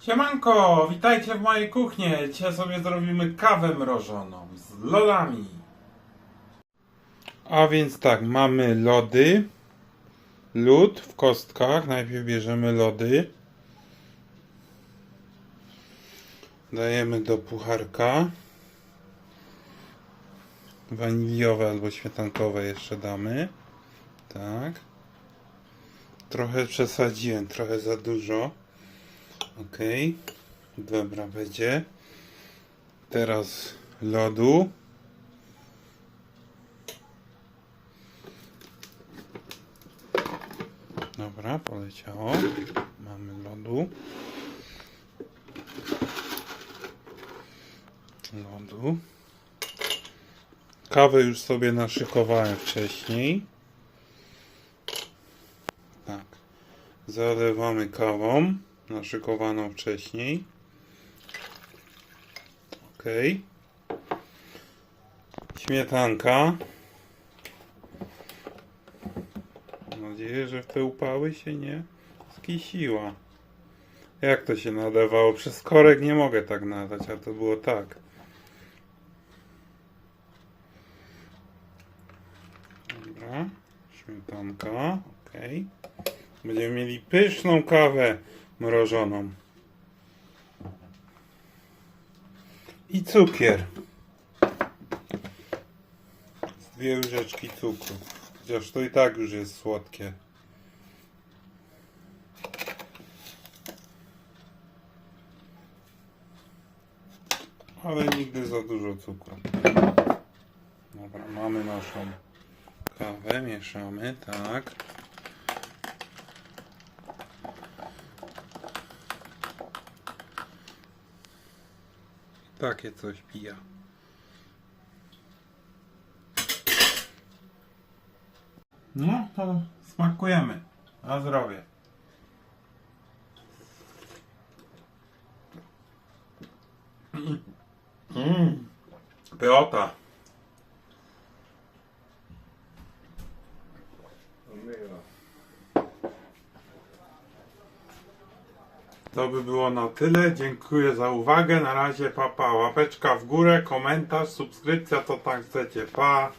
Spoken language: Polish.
Siemanko, witajcie w mojej kuchni. Dzisiaj sobie zrobimy kawę mrożoną z lodami. A więc tak, mamy lody. Lód w kostkach. Najpierw bierzemy lody. Dajemy do pucharka. Waniliowe albo śmietankowe jeszcze damy. Tak. Trochę przesadziłem, trochę za dużo. Ok. Dobra, będzie. Teraz lodu. Dobra, poleciało. Mamy lodu. Lodu. Kawę już sobie naszykowałem wcześniej. Tak. Zalewamy kawą naszykowaną wcześniej. Ok. Śmietanka. Mam nadzieję, że w te upały się nie skisiła. Jak to się nadawało? Przez korek nie mogę tak nadać, a to było tak. Dobra. Śmietanka. Ok. Będziemy mieli pyszną kawę mrożoną. I cukier. Dwie łyżeczki cukru. Chociaż to i tak już jest słodkie. Ale nigdy za dużo cukru. Dobra, mamy naszą kawę, mieszamy, tak. Takie coś pija. No, to smakujemy. Na zdrowie. Mmm. Pyota. To by było na tyle. Dziękuję za uwagę. Na razie papa. Łapeczka w górę, komentarz, subskrypcja, to tak chcecie. Pa.